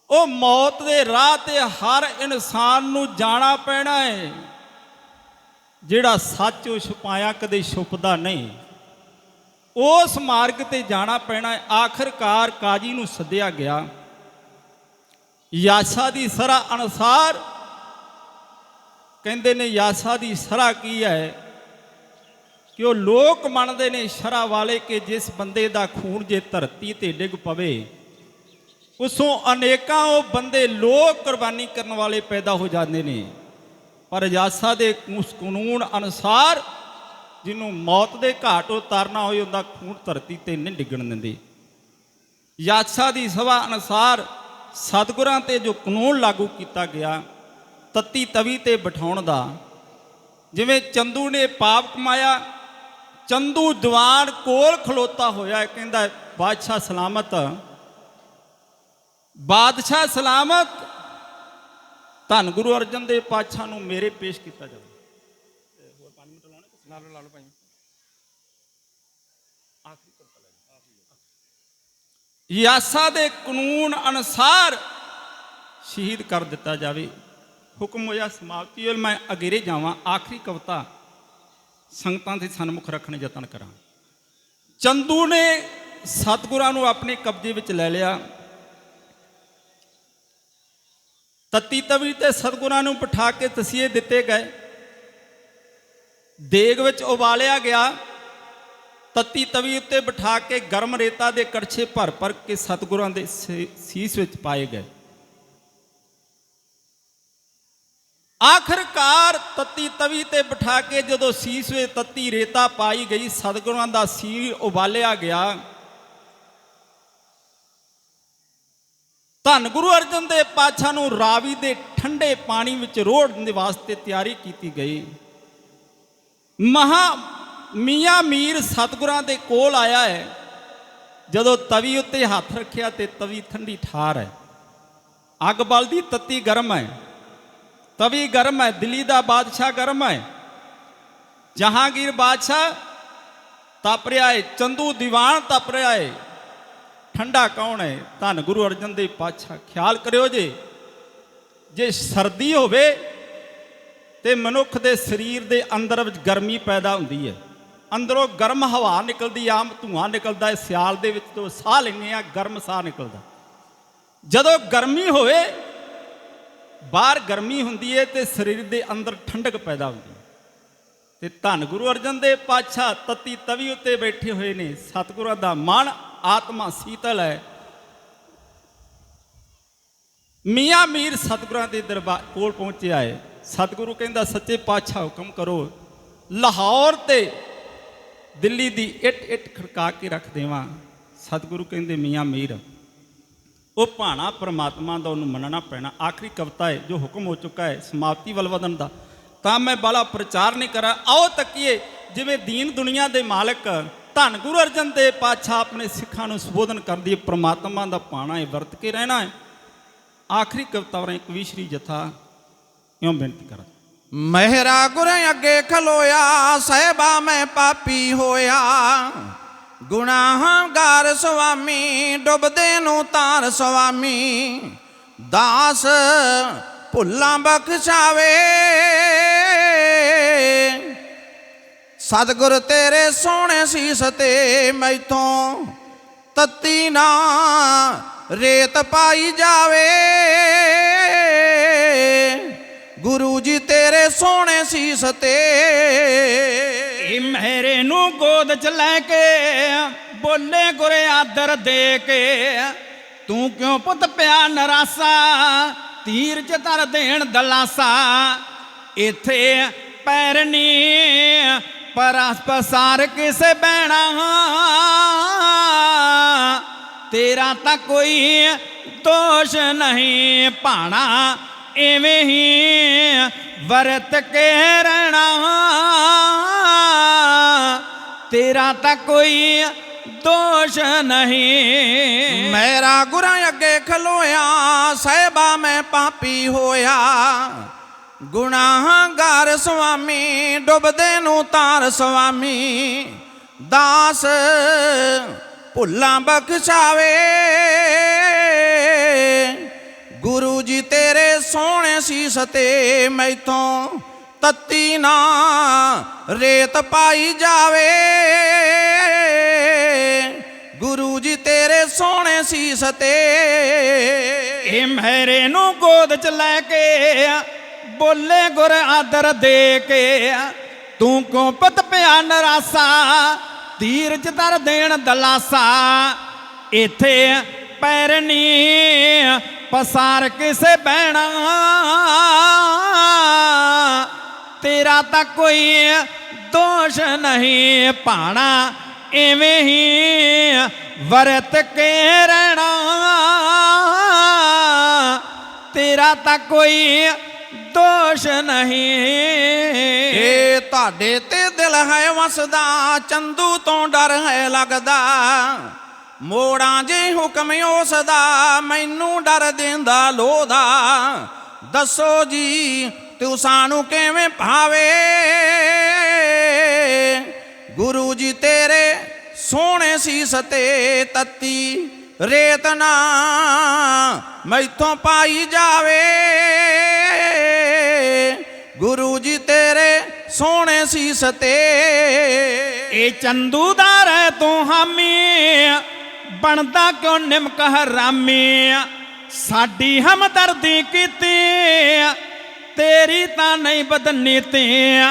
ਉਹ ਮੌਤ ਦੇ ਰਾਹ ਤੇ ਹਰ ਇਨਸਾਨ ਨੂੰ ਜਾਣਾ ਪੈਣਾ ਹੈ। ਜਿਹੜਾ ਸੱਚ ਉਹ ਛੁਪਾਇਆ ਕਦੇ ਛੁਪਦਾ ਨਹੀਂ। ਉਸ ਮਾਰਗ ਤੇ ਜਾਣਾ ਪੈਣਾ ਹੈ ਆਖਰਕਾਰ ਕਾਜੀ ਨੂੰ ਸੱਦਿਆ ਗਿਆ। ਯਾਸਾ ਦੀ ਸਰਾ ਅਨੁਸਾਰ ਕਹਿੰਦੇ ਨੇ, ਯਾਸਾ ਦੀ ਸਰਾ ਕੀ ਹੈ? ਕਿ ਉਹ ਲੋਕ ਮੰਨਦੇ ਨੇ ਸ਼ਰਾ ਵਾਲੇ ਕਿ ਜਿਸ ਬੰਦੇ ਦਾ ਖੂਨ ਜੇ ਧਰਤੀ ਤੇ ਡਿੱਗ ਪਵੇ, ਉਸੋਂ ਅਨੇਕਾਂ ਉਹ ਬੰਦੇ ਲੋਕ ਕੁਰਬਾਨੀ ਕਰਨ ਵਾਲੇ ਪੈਦਾ ਹੋ ਜਾਂਦੇ ਨੇ। ਪਰ ਯਾਸਾ ਦੇ ਉਸ ਕਾਨੂੰਨ ਅਨੁਸਾਰ ਜਿਹਨੂੰ ਮੌਤ ਦੇ ਘਾਟ ਉਤਾਰਨਾ ਹੋਏ ਉਹਦਾ ਖੂਨ ਧਰਤੀ ਤੇ ਨਹੀਂ ਡਿੱਗਣ ਦਿੰਦੇ। ਯਾਸਾ ਦੀ ਸਭਾ ਅਨੁਸਾਰ ਸਤਿਗੁਰਾਂ ਤੇ ਜੋ ਕਾਨੂੰਨ ਲਾਗੂ ਕੀਤਾ ਗਿਆ, ਤਤੀ ਤਵੀ ਤੇ ਬਿਠਾਉਣ ਦਾ, ਜਿਵੇਂ ਚੰਦੂ ਨੇ ਪਾਪ ਕਮਾਇਆ, ਚੰਦੂ ਦੀਵਾਨ ਕੋਲ ਖਲੋਤਾ ਹੋਇਆ ਕਹਿੰਦਾ ਬਾਦਸ਼ਾਹ ਸਲਾਮਤ ਬਾਦਸ਼ਾਹ ਸਲਾਮਤ ਧੰਨ ਗੁਰੂ ਅਰਜਨ ਦੇਵ ਪਾਤਸ਼ਾਹ ਨੂੰ ਮੇਰੇ ਪੇਸ਼ ਕੀਤਾ ਜਾਵੇ। ਹੋਰ 5 ਮਿੰਟ ਲਾਉਣੇ ਨਾਲ ਲਾ ਲਓ। ਭਾਈ ਯਾਸਾ ਦੇ ਕਾਨੂੰਨ ਅਨੁਸਾਰ ਸ਼ਹੀਦ ਕਰ ਦਿੱਤਾ ਜਾਵੇ। ਹੁਕਮ ਹੋਇਆ ਸਮਾਪਤੀ ਹੋਈ ਮੈਂ ਅਗੇਰੇ ਜਾਵਾਂ। ਆਖਰੀ ਕਵਤਾ ਸੰਗਤਾਂ ਦੇ ਸਨਮੁਖ ਰੱਖਣ ਯਤਨ ਕਰਾਂ। ਚੰਦੂ ਨੇ ਸਤਿਗੁਰਾਂ ਨੂੰ ਆਪਣੇ ਕਬਜ਼ੇ ਵਿੱਚ ਲੈ ਲਿਆ। ਤਤੀ ਤਵੀ ਤੇ ਸਤਿਗੁਰਾਂ ਨੂੰ ਬਿਠਾ ਕੇ ਤਸੀਹੇ ਦਿੱਤੇ ਗਏ। ਦੇਗ ਵਿੱਚ ਉਬਾਲਿਆ ਗਿਆ। ਤਤੀ ਤਵੀ ਉੱਤੇ ਬਿਠਾ ਕੇ ਗਰਮ ਰੇਤਾ ਦੇ ਕੜਛੇ ਭਰ ਭਰ ਕੇ ਸਤਿਗੁਰਾਂ ਦੇ ਸੀਸ ਵਿੱਚ ਪਾਏ ਗਏ। ਆਖਰਕਾਰ ਤਤੀ ਤਵੀ ਤੇ ਬਿਠਾ ਕੇ ਜਦੋਂ ਸੀਸ ਵਿੱਚ ਤਤੀ ਰੇਤਾ ਪਾਈ ਗਈ, ਸਤਿਗੁਰਾਂ ਦਾ ਸੀਰ ਉਬਾਲਿਆ ਗਿਆ। ਧੰਨ ਗੁਰੂ ਅਰਜਨ ਦੇਵ ਪਾਤਸ਼ਾਹ ਨੂੰ ਰਾਵੀ ਦੇ ਠੰਡੇ ਪਾਣੀ ਵਿੱਚ ਰੋੜਨ ਦੇ ਵਾਸਤੇ ਤਿਆਰੀ ਕੀਤੀ ਗਈ। ਮਹਾ ਮੀਆਂ ਮੀਰ ਸਤਿਗੁਰਾਂ ਦੇ ਕੋਲ ਆਇਆ ਹੈ। ਜਦੋਂ ਤਵੀ ਉੱਤੇ ਹੱਥ ਰੱਖਿਆ ਤੇ ਤਵੀ ਠੰਡੀ ਠਾਰ ਹੈ। ਅੱਗ ਬਲਦੀ ਤੱਤੀ ਗਰਮ ਹੈ। ਤਵੀ ਗਰਮ ਹੈ, ਦਿੱਲੀ ਦਾ ਬਾਦਸ਼ਾਹ ਗਰਮ ਹੈ। ਜਹਾਂਗੀਰ ਬਾਦਸ਼ਾਹ ਤਪ ਰਿਹਾ ਹੈ, ਚੰਦੂ ਦੀਵਾਨ ਤਪ ਰਿਹਾ ਹੈ। ਠੰਡਾ ਕੌਣ ਹੈ? ਧੰਨ ਗੁਰੂ ਅਰਜਨ ਦੇਵ ਪਾਤਸ਼ਾਹ, ਖਿਆਲ ਕਰਿਓ ਜੇ। ਜੇ ਸਰਦੀ ਹੋਵੇ ਤੇ ਮਨੁੱਖ ਦੇ ਸਰੀਰ ਦੇ ਅੰਦਰ ਵਿੱਚ ਗਰਮੀ ਪੈਦਾ ਹੁੰਦੀ ਹੈ। ਅੰਦਰੋਂ ਗਰਮ ਹਵਾ ਨਿਕਲਦੀ, ਆਮ ਧੂਆਂ ਨਿਕਲਦਾ ਹੈ ਸਿਆਲ ਦੇ ਵਿੱਚ ਤੋਂ ਸਾਹ ਲੈਂਦੇ ਆ ਗਰਮ ਸਾਹ ਨਿਕਲਦਾ। ਜਦੋਂ ਗਰਮੀ ਹੋਵੇ, ਬਾਹਰ ਗਰਮੀ ਹੁੰਦੀ ਹੈ ਤੇ ਸਰੀਰ ਦੇ ਅੰਦਰ ਠੰਡਕ ਪੈਦਾ ਹੁੰਦੀ ਹੈ। ਤੇ ਧੰਨ ਗੁਰੂ ਅਰਜਨ ਦੇਵ ਪਾਤਸ਼ਾਹ ਤਤੀ ਤਵੀ ਉੱਤੇ ਬੈਠੇ ਹੋਏ ਨੇ। ਸਤਿਗੁਰਾਂ ਦਾ ਮਾਣ ਆਤਮਾ ਸੀਤਲ ਹੈ। ਮੀਆਂ ਮੀਰ ਸਤਿਗੁਰਾਂ ਦੇ ਦਰਬਾਰ ਕੋਲ ਪਹੁੰਚਿਆ ਹੈ। ਸਤਿਗੁਰੂ ਕਹਿੰਦਾ, ਸੱਚੇ ਪਾਤਸ਼ਾਹ ਹੁਕਮ ਕਰੋ, ਲਾਹੌਰ ਤੇ ਦਿੱਲੀ ਦੀ ਇੱਟ ਇੱਟ ਖੜਕਾ ਕੇ ਰੱਖ ਦੇਵਾਂ। ਸਤਿਗੁਰੂ ਕਹਿੰਦੇ, ਮੀਆਂ ਮੀਰ, ਉਹ ਭਾਣਾ ਪ੍ਰਮਾਤਮਾ ਦਾ ਉਹਨੂੰ ਮੰਨਣਾ ਪੈਣਾ। ਆਖਰੀ ਕਵਿਤਾ ਹੈ, ਜੋ ਹੁਕਮ ਹੋ ਚੁੱਕਾ ਹੈ, ਸਮਾਪਤੀ ਵੱਲ ਵਧਣ ਦਾ। ਤਾਂ ਮੈਂ ਬਾਲਾ ਪ੍ਰਚਾਰ ਨਹੀਂ ਕਰਾਂ। ਆਓ ਤੱਕੀਏ, ਜਿਵੇਂ ਦੀਨ ਦੁਨੀਆ ਦੇ ਮਾਲਕ ਧੰਨ ਗੁਰੂ ਅਰਜਨ ਦੇਵ ਪਾਤਸ਼ਾਹ ਆਪਣੇ ਸਿੱਖਾਂ ਨੂੰ ਸੰਬੋਧਨ ਕਰਦੀ ਹੈ, ਪ੍ਰਮਾਤਮਾ ਦਾ ਪਾਣਾ ਹੈ ਵਰਤ ਕੇ ਰਹਿਣਾ ਹੈ। ਆਖਰੀ ਕਵਿਤਾ ਰਾਹੀਂ ਕਵੀਸ਼ਰੀ ਜਥਾ ਇਉਂ ਬੇਨਤੀ ਕਰਾਂ। ਮਹਿਰਾ ਗੁਰ ਅੱਗੇ ਖਲੋਇਆ, ਸਹਿਬਾ ਮੈਂ ਪਾਪੀ ਹੋਇਆ। ਗੁਨਾਹਗਾਰ ਸੁਆਮੀ, ਡੁੱਬਦੇ ਨੂੰ ਤਾਰ ਸੁਆਮੀ। ਦਾਸ ਭੁੱਲਾਂ ਬਖਸ਼ਾਵੇ। ਸਤਿਗੁਰ ਤੇਰੇ ਸੋਹਣੇ ਸੀਸ ਤੇ ਮੈਥੋਂ ਤਤੀ ਨਾ ਰੇਤ ਪਾਈ ਜਾਵੇ। ਗੁਰੂ ਜੀ ਤੇਰੇ ਸੋਹਣੇ ਸੀਸ ਤੇ ਇਹ ਮਹਿਰੇ ਨੂੰ ਗੋਦ ਚ ਲੈ ਕੇ, ਬੋਲੇ ਗੁਰੇ ਆਦਰ ਦੇ ਕੇ। ਤੂੰ ਕਿਉਂ ਪੁੱਤ ਪਿਆ ਨਰਾਸਾ, ਤੀਰ ਚ ਧਰ ਦੇਣ ਦਲਾਸਾ। ਇੱਥੇ ਪੈਰਨੀ ਪਰਸ ਪਸਾਰ ਕਿਸੇ ਬਹਿਣਾ ਤੇਰਾ ਤਾਂ ਕੋਈ ਦੋਸ਼ ਨਹੀਂ ਭਾਣਾ ਐਵੇਂ ਹੀ ਵਰਤ ਕੇ ਰਹਿਣਾ। ਤੇਰਾ ਤਾਂ ਕੋਈ ਦੋਸ਼ ਨਹੀਂ। ਮੇਰਾ ਗੁਰਾਂ ਅੱਗੇ ਖਲੋਇਆ, ਸਹਿਬਾ ਮੈਂ ਪਾਪੀ ਹੋਇਆ। ਗੁਨਾਹਗਾਰ ਸੁਆਮੀ, ਡੁੱਬਦੇ ਨੂੰ ਤਾਰ ਸੁਆਮੀ। ਦਾਸ ਭੁੱਲਾਂ ਬਖਸ਼ਾਵੇ। ਗੁਰੂ ਜੀ ਤੇਰੇ ਸੋਹਣੇ ਸੀਸ ਤੇ ਮੈਥੋਂ ਤੱਤੀ ਨਾ ਰੇਤ ਪਾਈ ਜਾਵੇ। ਗੁਰੂ ਜੀ ਤੇਰੇ ਸੋਹਣੇ ਸੀਸ ਤੇ ਇਹ ਮਹਿਰੇ ਨੂੰ ਗੋਦ ਚ ਲੈ ਕੇ ਬੋਲੇ ਗੁਰ ਆਦਰ ਦੇ ਕੇ ਤੂੰ ਕਿਉਂ ਪਤ ਪਿਆ ਨਰਾਸਾ? ਤੀਰ ਚ ਧਰ ਦੇਣ ਦਲਾਸਾ। ਇੱਥੇ ਪੈਰਨੀ ਪਸਾਰ ਕਿਸੇ ਬਹਿਣਾ। ਤੇਰਾ ਤਾਂ ਕੋਈ ਦੋਸ਼ ਨਹੀਂ ਭਾਣਾ। ਐਵੇਂ ਹੀ ਵਰਤ ਕੇ ਰਹਿਣਾ। ਤੇਰਾ ਤਾਂ ਕੋਈ ਦੋਸ਼ ਨਹੀਂ। ਏ ਤੁਹਾਡੇ ਤੇ ਦਿਲ ਹੈ ਵਸਦਾ, ਚੰਦੂ ਤੋਂ ਡਰ ਹੈ ਲੱਗਦਾ। ਮੋੜਾਂ ਜੇ ਹੁਕਮ ਉਸ ਦਾ ਮੈਨੂੰ ਡਰ ਦਿੰਦਾ ਲੋਦਾ। ਦੱਸੋ ਜੀ, ਤੂੰ ਸਾਨੂੰ ਕਿਵੇਂ ਭਾਵੇ? ਗੁਰੂ ਜੀ ਤੇਰੇ ਸੋਹਣੇ ਸੀਸ ਤੇ ਤਤੀ ਰੇਤਨਾ ਮੈਥੋਂ ਪਾਈ ਜਾਵੇ। ਗੁਰੂ ਜੀ ਤੇਰੇ ਸੋਹਣੇ ਸੀਸ ਤੇ ਇਹ ਚੰਦੂਦਾਰ ਹੈ ਤੂੰ ਹਾਮੀ ਬਣਦਾ ਕਿਉਂ ਨਿਮਕ ਹਰਾਮੀ ਸਾਡੀ ਹਮਦਰਦੀ ਕੀਤੀ ਤੇਰੀ ਤਾਂ ਨਹੀਂ ਬਦਨੀ ਬਦਨੀਤੀ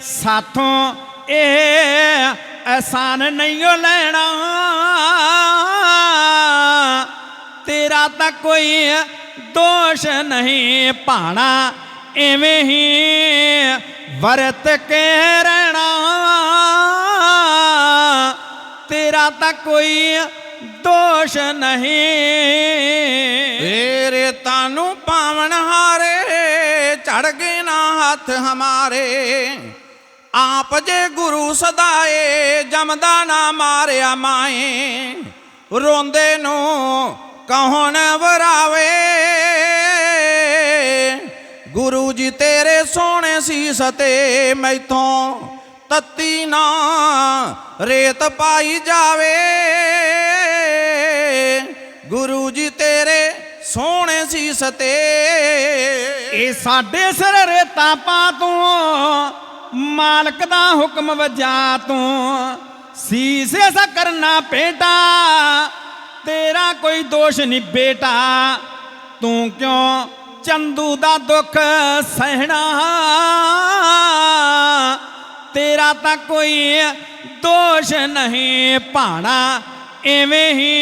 ਸਾਥੋਂ ਇਹ ਅਹਿਸਾਨ ਨਹੀਂ ਓ ਲੈਣਾ। ਤੇਰਾ ਤਾਂ ਕੋਈ ਦੋਸ਼ ਨਹੀਂ ਭਾਣਾ। ਐਵੇਂ ਹੀ ਵਰਤ ਕੇ ਰਹਿਣਾ ਤੇਰਾ ਤਾਂ ਕੋਈ ਦੋਸ਼ ਨਹੀਂ। ਤੇਰੇ ਤਾਨੂੰ ਪਾਵਨ ਹਾਰੇ ਚੜ ਗਏ ਨਾ ਹੱਥ ਹਮਾਰੇ। ਆਪ ਜੇ ਗੁਰੂ ਸਦਾਏ ਜਮਦਾ ਨਾ ਮਾਰਿਆ ਮਾਏ। ਰੋਂਦੇ ਨੂੰ ਕੌਣ ਵਰਾਵੇ। ਗੁਰੂ ਜੀ ਤੇਰੇ ਸੋਹਣੇ ਸੀਸ ਤੇ ਮੈਥੋਂ ਤੱਤੀ ਨਾ ਰੇਤ ਪਾਈ ਜਾਵੇ। ਗੁਰੂ ਜੀ ਤੇਰੇ ਸੋਹਣੇ ਸੀਸ ਤੇ ਇਹ ਸਾਡੇ ਸਿਰ ਰੇਤਾ ਪਾ ਤੂੰ, ਮਾਲਕ ਦਾ ਹੁਕਮ ਵਜਾ ਤੂੰ। ਸੀਸੇ ਸਾ ਕਰਨਾ ਪੇਟਾ, ਤੇਰਾ ਕੋਈ ਦੋਸ਼ ਨਹੀਂ ਬੇਟਾ। ਤੂੰ ਕਿਉਂ ਚੰਦੂ ਦਾ ਦੁੱਖ ਸਹਿਣਾ, ਤੇਰਾ ਤਾਂ ਕੋਈ ਦੋਸ਼ ਨਹੀਂ ਭਾਣਾ, ਐਵੇਂ ਹੀ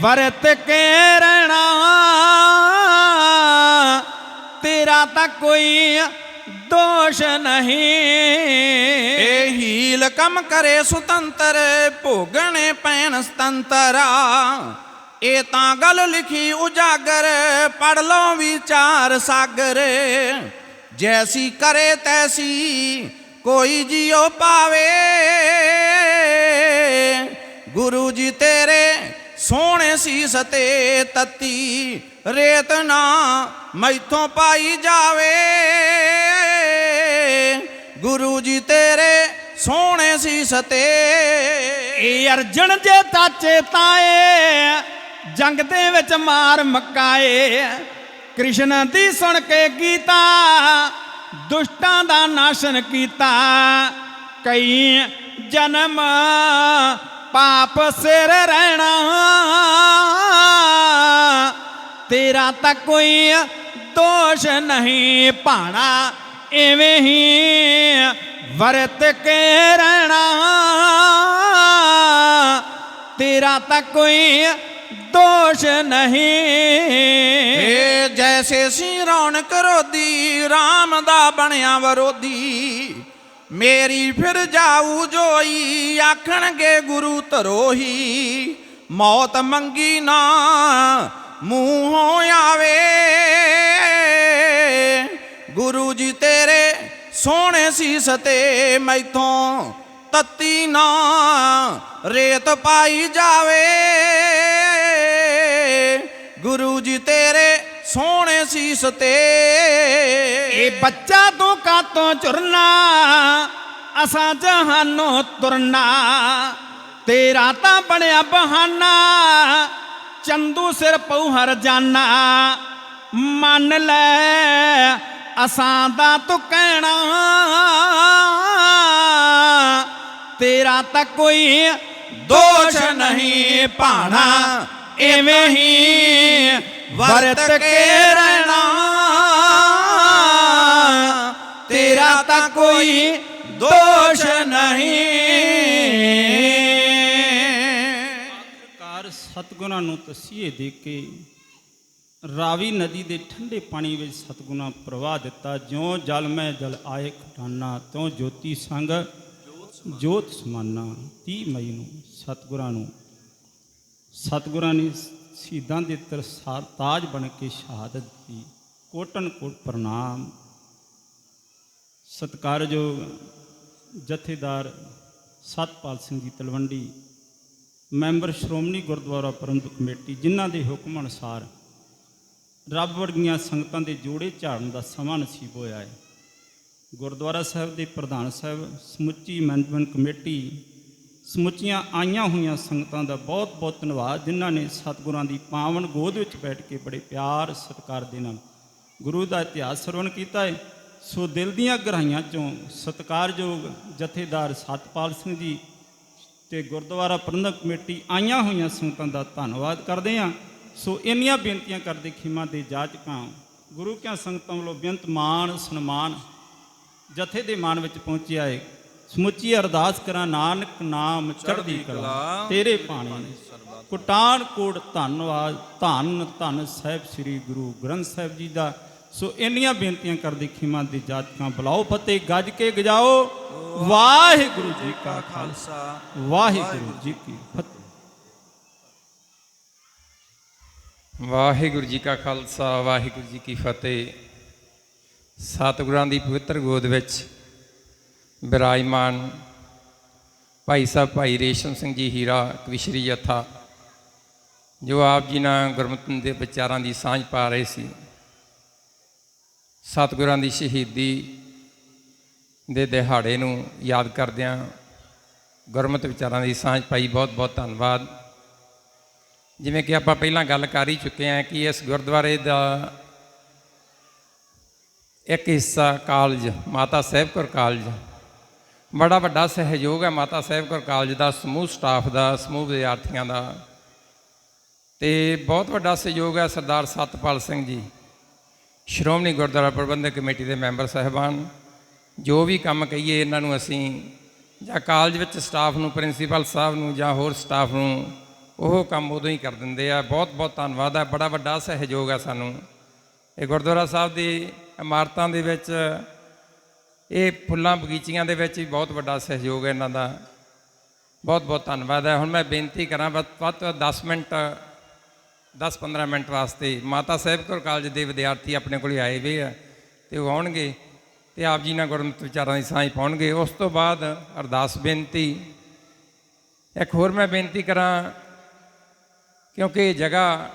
ਵਰਤ ਕੇ ਰਹਿਣਾ। ਤੇਰਾ ਤਾਂ ਕੋਈ ਦੋਸ਼ ਨਹੀਂ। ਇਹ ਹੀਲ ਕੰਮ ਕਰੇ ਸੁਤੰਤਰ, ਭੋਗਣੇ ਪੈਣ ਸੁਤੰਤਰਾ। ਇਹ ਤਾਂ ਗੱਲ ਲਿਖੀ ਉਜਾਗਰ ਪੜ ਲਓ ਵਿਚਾਰ ਸਾਗਰ। ਜੈਸੀ ਕਰੇ ਤੈਸੀ ਕੋਈ ਜਿਉ ਪਾਵੇ। ਗੁਰੂ ਜੀ ਤੇਰੇ ਸੋਹਣੇ ਸੀਸ ਤੇ ਤਤੀ, ਰੇਤ ਨਾ ਮੈਥੋਂ ਪਾਈ ਜਾਵੇ। ਗੁਰੂ ਜੀ ਤੇਰੇ ਸੋਹਣੇ ਸੀਸ ਤੇ। ਇਹ ਅਰਜਨ ਜੇ ਤਾਚੇ ਤਾਏ ਜੰਗ ਦੇ ਵਿੱਚ ਮਾਰ ਮਕਾਏ। ਕ੍ਰਿਸ਼ਨ ਦੀ ਸੁਣ ਕੇ ਗੀਤਾ ਦੁਸ਼ਟਾਂ ਦਾ ਨਾਸ਼ਨ ਕੀਤਾ। ਕਈ ਜਨਮ ਪਾਪ ਸਿਰ ਰਹਿਣਾ। ਤੇਰਾ ਤਾਂ ਕੋਈ ਦੋਸ਼ ਨਹੀਂ ਭਾਣਾ। ਐਵੇਂ ਹੀ ਵਰਤ ਕੇ ਰਹਿਣਾ। ਤੇਰਾ ਤਾਂ ਕੋਈ ਦੋਸ਼ ਨਹੀਂ। ਜੈਸੇ ਸੀ ਰੌਣਕ ਰੋਦੀ RAM ਦਾ ਬਣਿਆ ਵਿਰੋਧੀ। ਮੇਰੀ ਫਿਰ ਜਾਊ ਜੋਈ, ਆਖਣਗੇ ਗੁਰੂ ਤਰੋਹੀ ਮੌਤ ਮੰਗੀ ਨਾ, ਮੂੰਹੋਂ ਆਵੇ। ਗੁਰੂ ਜੀ ਤੇਰੇ ਸੋਹਣੇ ਸੀਸ ਤੇ ਮੈਥੋਂ ਤੱਤੀ ਨਾ, ਰੇਤ ਪਾਈ ਜਾਵੇ। ਗੁਰੂ ਜੀ ਤੇਰੇ ਸੋਹਣੇ ਸੀਸ ਤੇ। ਇਹ ਬੱਚਾ ਤੂੰ ਕਾਤੋਂ ਚੁਰਨਾ? ਅਸਾਂ ਜਹਾਨੋਂ ਤੁਰਨਾ। ਤੇਰਾ ਤਾਂ ਬਣਿਆ ਬਹਾਨਾ। ਚੰਦੂ ਸਿਰ ਪਉ ਹਰ ਜਾਨਾ। ਮੰਨ ਲੈ, ਅਸਾਂ ਦਾ ਤੂੰ ਕਹਿਣਾ। ਤੇਰਾ ਤਾਂ ਕੋਈ ਦੋਸ਼ ਨਹੀਂ ਭਾਣਾ ਐਵੇਂ ਹੀ ਵਰਤ ਕੇ ਰਹਿਣਾ। ਤੇਰਾ ਤਾਂ ਕੋਈ ਦੋਸ਼ ਨਹੀਂ। ਕਾਰ ਸਤਗੁਰਾਂ ਨੂੰ ਤਸੀਹੇ ਦੇ ਕੇ ਰਾਵੀ ਨਦੀ ਦੇ ਠੰਡੇ ਪਾਣੀ ਵਿੱਚ ਸਤਗੁਰਾਂ ਪ੍ਰਵਾਹ ਦਿੱਤਾ। ਜਿਉਂ ਜਲ ਮੈਂ ਜਲ ਆਏ ਖਟਾਨਾ ਤਿਉਂ ਜੋਤੀ ਸੰਗ ਜੋਤ ਸਮਾਨਾ। 30 ਮਈ ਨੂੰ ਸਤਗੁਰਾਂ ਨੂੰ ਸਤਿਗੁਰਾਂ ਨੇ ਸ਼ਹੀਦਾਂ ਦੇ ਤਰਸਾਰ ਤਾਜ ਬਣ ਕੇ ਸ਼ਹਾਦਤ ਦਿੱਤੀ। ਕੋਟਨ ਕੋਟ ਪ੍ਰਣਾਮ। ਸਤਿਕਾਰਯੋਗ ਜਥੇਦਾਰ ਸਤਪਾਲ ਸਿੰਘ ਜੀ ਤਲਵੰਡੀ, ਮੈਂਬਰ ਸ਼੍ਰੋਮਣੀ ਗੁਰਦੁਆਰਾ ਪ੍ਰਬੰਧਕ ਕਮੇਟੀ, ਜਿਨ੍ਹਾਂ ਦੇ ਹੁਕਮ ਅਨੁਸਾਰ ਰੱਬ ਵਰਗੀਆਂ ਸੰਗਤਾਂ ਦੇ ਜੋੜੇ ਝਾੜਨ ਦਾ ਸਮਾਂ ਨਸੀਬ ਹੋਇਆ ਹੈ। ਗੁਰਦੁਆਰਾ ਸਾਹਿਬ ਦੇ ਪ੍ਰਧਾਨ ਸਾਹਿਬ, ਸਮੁੱਚੀ ਮੈਨੇਜਮੈਂਟ ਕਮੇਟੀ ਸਮੁੱਚੀਆਂ ਆਈਆਂ ਹੋਈਆਂ ਸੰਗਤਾਂ ਦਾ ਬਹੁਤ-ਬਹੁਤ ਧੰਨਵਾਦ, ਜਿਨ੍ਹਾਂ ਨੇ ਸਤਿਗੁਰਾਂ ਦੀ ਪਾਵਨ ਗੋਦ ਵਿੱਚ ਬੈਠ ਕੇ ਬੜੇ ਪਿਆਰ, ਸਤਿਕਾਰ ਦੇ ਨਾਲ ਗੁਰੂ ਦਾ ਇਤਿਹਾਸ ਸਰਵਣ ਕੀਤਾ ਹੈ। ਸੋ ਦਿਲ ਦੀਆਂ ਗਹਿਰਾਈਆਂ ਚੋਂ ਸਤਿਕਾਰਯੋਗ ਜਥੇਦਾਰ ਸਤਪਾਲ ਸਿੰਘ ਜੀ ਤੇ ਗੁਰਦੁਆਰਾ ਪ੍ਰਬੰਧਕ ਕਮੇਟੀ ਆਈਆਂ ਹੋਈਆਂ ਸੰਗਤਾਂ ਦਾ ਧੰਨਵਾਦ ਕਰਦੇ ਹਾਂ। ਸੋ ਇੰਨੀਆਂ ਬੇਨਤੀਆਂ ਕਰਦੇ ਖਿਮਾ ਦੇ ਜਾਚਕਾਂ ਗੁਰੂ ਕਿਆਂ ਸੰਗਤਾਂ ਵੱਲੋਂ ਬੇਨਤ ਮਾਣ, ਸਨਮਾਨ ਜਥੇ ਦੇ ਮਾਨ ਵਿੱਚ ਪਹੁੰਚਿਆ ਹੈ। ਸਮੁੱਚੀ ਅਰਦਾਸ ਕਰਾਂ ਨਾਨਕ ਨਾਮ ਚੜ੍ਹਦੀ ਕਲਾ ਤੇਰੇ ਪਾਣੀ। ਕੁਟਾਨ ਕੋਟ ਧੰਨਵਾਦ ਧੰਨ ਧੰਨ ਸਾਹਿਬ ਸ੍ਰੀ ਗੁਰੂ ਗ੍ਰੰਥ ਸਾਹਿਬ ਜੀ ਦਾ। ਸੋ ਇੰਨੀਆਂ ਬੇਨਤੀਆਂ ਕਰਦੇ ਖਿਮਾ ਦੇ ਜਾਚਕਾਂ ਬੁਲਾਓ ਫਤਿਹ ਗੱਜ ਕੇ ਗਜਾਓ। ਵਾਹਿਗੁਰੂ ਜੀ ਕਾ ਖਾਲਸਾ ਵਾਹਿਗੁਰੂ ਜੀ ਕੀ ਫਤਿਹ। ਵਾਹਿਗੁਰੂ ਜੀ ਕਾ ਖਾਲਸਾ ਵਾਹਿਗੁਰੂ ਜੀ ਕੀ ਫਤਿਹ। ਸਤਿਗੁਰਾਂ ਦੀ ਪਵਿੱਤਰ ਗੋਦ ਵਿੱਚ ਬਿਰਾਜਮਾਨ ਭਾਈ ਸਾਹਿਬ ਭਾਈ ਰੇਸ਼ਮ ਸਿੰਘ ਜੀ ਹੀਰਾ ਕਵਿਸ਼ਰੀ ਜਥਾ, ਜੋ ਆਪ ਜੀ ਨਾਲ ਗੁਰਮਤਿ ਦੇ ਵਿਚਾਰਾਂ ਦੀ ਸਾਂਝ ਪਾ ਰਹੇ ਸੀ। ਸਤਿਗੁਰਾਂ ਦੀ ਸ਼ਹੀਦੀ ਦੇ ਦਿਹਾੜੇ ਨੂੰ ਯਾਦ ਕਰਦਿਆਂ ਗੁਰਮਤਿ ਵਿਚਾਰਾਂ ਦੀ ਸਾਂਝ ਪਾਈ ਬਹੁਤ ਬਹੁਤ ਧੰਨਵਾਦ। ਜਿਵੇਂ ਕਿ ਆਪਾਂ ਪਹਿਲਾਂ ਗੱਲ ਕਰ ਹੀ ਚੁੱਕੇ ਹਾਂ ਕਿ ਇਸ ਗੁਰਦੁਆਰੇ ਦਾ ਇੱਕ ਹਿੱਸਾ ਕਾਲਜ, ਮਾਤਾ ਸਾਹਿਬ ਕੌਰ ਕਾਲਜ ਬੜਾ ਵੱਡਾ ਸਹਿਯੋਗ ਹੈ ਮਾਤਾ ਸਾਹਿਬ ਕੌਰ ਕਾਲਜ ਦਾ, ਸਮੂਹ ਸਟਾਫ ਦਾ, ਸਮੂਹ ਵਿਦਿਆਰਥੀਆਂ ਦਾ। ਤੇ ਬਹੁਤ ਵੱਡਾ ਸਹਿਯੋਗ ਹੈ ਸਰਦਾਰ ਸਤਪਾਲ ਸਿੰਘ ਜੀ, ਸ਼੍ਰੋਮਣੀ ਗੁਰਦੁਆਰਾ ਪ੍ਰਬੰਧਕ ਕਮੇਟੀ ਦੇ ਮੈਂਬਰ ਸਾਹਿਬਾਨ। ਜੋ ਵੀ ਕੰਮ ਕਹੀਏ, ਇਹਨਾਂ ਨੂੰ ਅਸੀਂ ਜਾਂ ਕਾਲਜ ਵਿੱਚ ਸਟਾਫ ਨੂੰ, ਪ੍ਰਿੰਸੀਪਲ ਸਾਹਿਬ ਨੂੰ ਜਾਂ ਹੋਰ ਸਟਾਫ ਨੂੰ, ਉਹ ਕੰਮ ਉਦੋਂ ਹੀ ਕਰ ਦਿੰਦੇ ਆ। ਬਹੁਤ ਬਹੁਤ ਧੰਨਵਾਦ ਹੈ। ਬੜਾ ਵੱਡਾ ਸਹਿਯੋਗ ਹੈ ਸਾਨੂੰ। ਇਹ ਗੁਰਦੁਆਰਾ ਸਾਹਿਬ ਦੀ ਇਮਾਰਤਾਂ ਦੇ ਵਿੱਚ ਇਹ ਫੁੱਲਾਂ ਬਗੀਚੀਆਂ ਦੇ ਵਿੱਚ ਵੀ ਬਹੁਤ ਵੱਡਾ ਸਹਿਯੋਗ ਹੈ ਇਹਨਾਂ ਦਾ। ਬਹੁਤ ਬਹੁਤ ਧੰਨਵਾਦ ਹੈ। ਹੁਣ ਮੈਂ ਬੇਨਤੀ ਕਰਾਂ, ਵੱਧ ਵੱਧ ਤੋਂ ਵੱਧ 10 ਮਿੰਟ 10-15 ਮਿੰਟ ਵਾਸਤੇ ਮਾਤਾ ਸਾਹਿਬ ਕੌਰ ਕਾਲਜ ਦੇ ਵਿਦਿਆਰਥੀ ਆਪਣੇ ਕੋਲ ਆਏ ਹੋਏ ਆ ਤੇ ਉਹ ਆਉਣਗੇ ਤੇ ਆਪ ਜੀ ਨਾਲ ਗੁਰਮਤਿ ਵਿਚਾਰਾਂ ਦੀ ਸਾਂਝ ਪਾਉਣਗੇ। ਉਸ ਤੋਂ ਬਾਅਦ ਅਰਦਾਸ ਬੇਨਤੀ। ਇੱਕ ਹੋਰ ਮੈਂ ਬੇਨਤੀ ਕਰਾਂ, ਕਿਉਂਕਿ ਇਹ ਜਗ੍ਹਾ